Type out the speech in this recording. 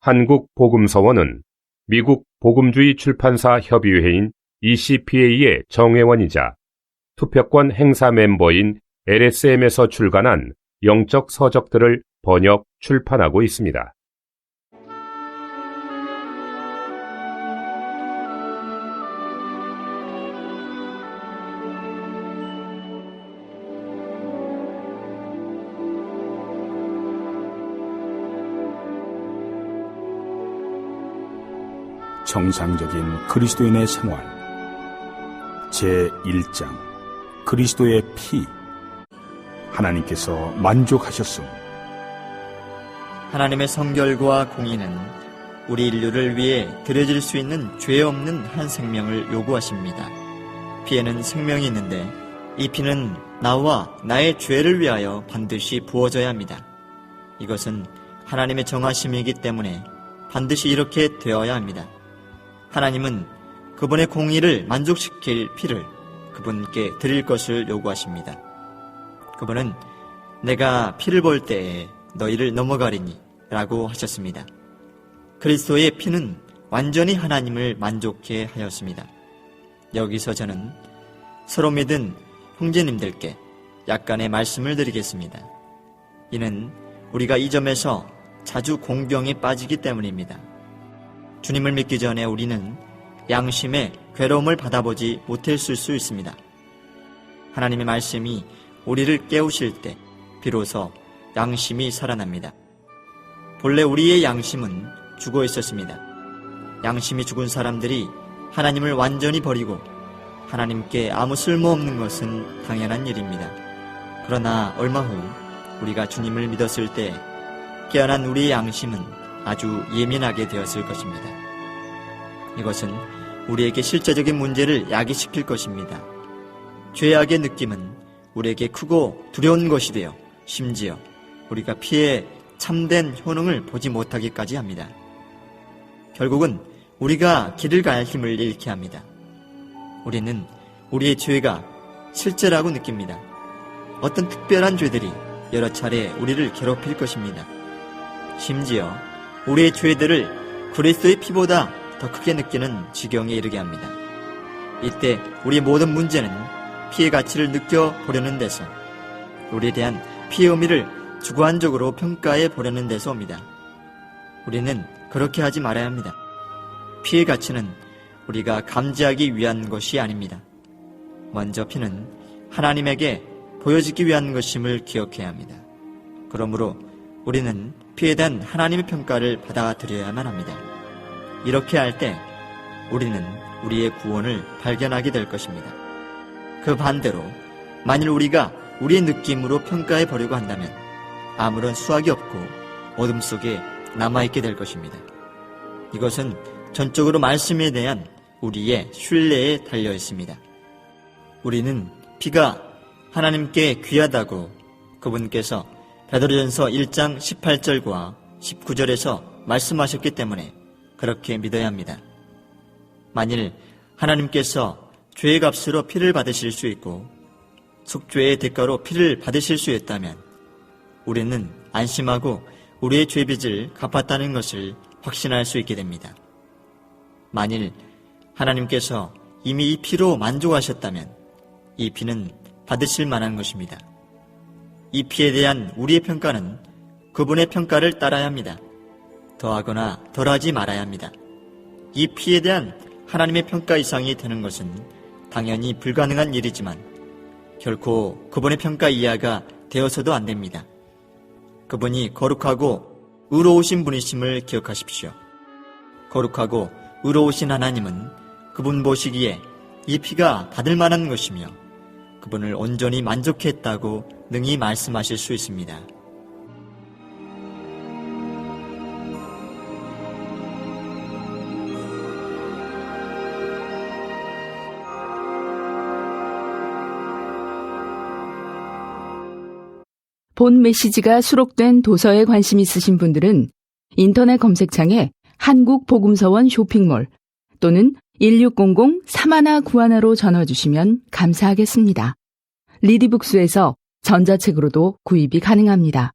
한국복음서원은 미국 복음주의 출판사 협의회인 ECPA의 정회원이자 투표권 행사 멤버인 LSM에서 출간한 영적 서적들을 번역, 출판하고 있습니다. 정상적인 그리스도인의 생활 제1장 그리스도의 피 하나님께서 만족하셨음 하나님의 성결과 공의는 우리 인류를 위해 드려질 수 있는 죄 없는 한 생명을 요구하십니다. 피에는 생명이 있는데 이 피는 나와 나의 죄를 위하여 반드시 부어져야 합니다. 이것은 하나님의 정하심이기 때문에 반드시 이렇게 되어야 합니다. 하나님은 그분의 공의를 만족시킬 피를 그분께 드릴 것을 요구하십니다. 그분은 내가 피를 볼 때에 너희를 넘어가리니 라고 하셨습니다. 그리스도의 피는 완전히 하나님을 만족해 하였습니다. 여기서 저는 서로 믿은 형제님들께 약간의 말씀을 드리겠습니다. 이는 우리가 이 점에서 자주 공경에 빠지기 때문입니다. 주님을 믿기 전에 우리는 양심의 괴로움을 받아보지 못했을 수 있습니다. 하나님의 말씀이 우리를 깨우실 때 비로소 양심이 살아납니다. 본래 우리의 양심은 죽어 있었습니다. 양심이 죽은 사람들이 하나님을 완전히 버리고 하나님께 아무 쓸모없는 것은 당연한 일입니다. 그러나 얼마 후 우리가 주님을 믿었을 때 깨어난 우리의 양심은 아주 예민하게 되었을 것입니다. 이것은 우리에게 실제적인 문제를 야기시킬 것입니다. 죄악의 느낌은 우리에게 크고 두려운 것이 되어 심지어 우리가 피해 참된 효능을 보지 못하기까지 합니다. 결국은 우리가 길을 갈 힘을 잃게 합니다. 우리는 우리의 죄가 실제라고 느낍니다. 어떤 특별한 죄들이 여러 차례 우리를 괴롭힐 것입니다. 심지어 우리의 죄들을 그리스도의 피보다 더 크게 느끼는 지경에 이르게 합니다. 이때 우리의 모든 문제는 피의 가치를 느껴보려는 데서 우리에 대한 피의 의미를 주관적으로 평가해 보려는 데서 옵니다. 우리는 그렇게 하지 말아야 합니다. 피의 가치는 우리가 감지하기 위한 것이 아닙니다. 먼저 피는 하나님에게 보여지기 위한 것임을 기억해야 합니다. 그러므로 우리는 피에 대한 하나님의 평가를 받아들여야만 합니다. 이렇게 할 때 우리는 우리의 구원을 발견하게 될 것입니다. 그 반대로 만일 우리가 우리의 느낌으로 평가해 보려고 한다면 아무런 수확이 없고 어둠 속에 남아있게 될 것입니다. 이것은 전적으로 말씀에 대한 우리의 신뢰에 달려 있습니다. 우리는 피가 하나님께 귀하다고 그분께서 베드로전서 1장 18절과 19절에서 말씀하셨기 때문에 그렇게 믿어야 합니다. 만일 하나님께서 죄의 값으로 피를 받으실 수 있고 속죄의 대가로 피를 받으실 수 있다면 우리는 안심하고 우리의 죄빚을 갚았다는 것을 확신할 수 있게 됩니다. 만일 하나님께서 이미 이 피로 만족하셨다면 이 피는 받으실 만한 것입니다. 이 피에 대한 우리의 평가는 그분의 평가를 따라야 합니다. 더하거나 덜하지 말아야 합니다. 이 피에 대한 하나님의 평가 이상이 되는 것은 당연히 불가능한 일이지만 결코 그분의 평가 이하가 되어서도 안 됩니다. 그분이 거룩하고 의로우신 분이심을 기억하십시오. 거룩하고 의로우신 하나님은 그분 보시기에 이 피가 받을 만한 것이며 그분을 온전히 만족했다고 능히 말씀하실 수 있습니다. 본 메시지가 수록된 도서에 관심 있으신 분들은 인터넷 검색창에 한국복음서원 쇼핑몰 또는 1600-3191로 전화 주시면 감사하겠습니다. 리디북스에서 전자책으로도 구입이 가능합니다.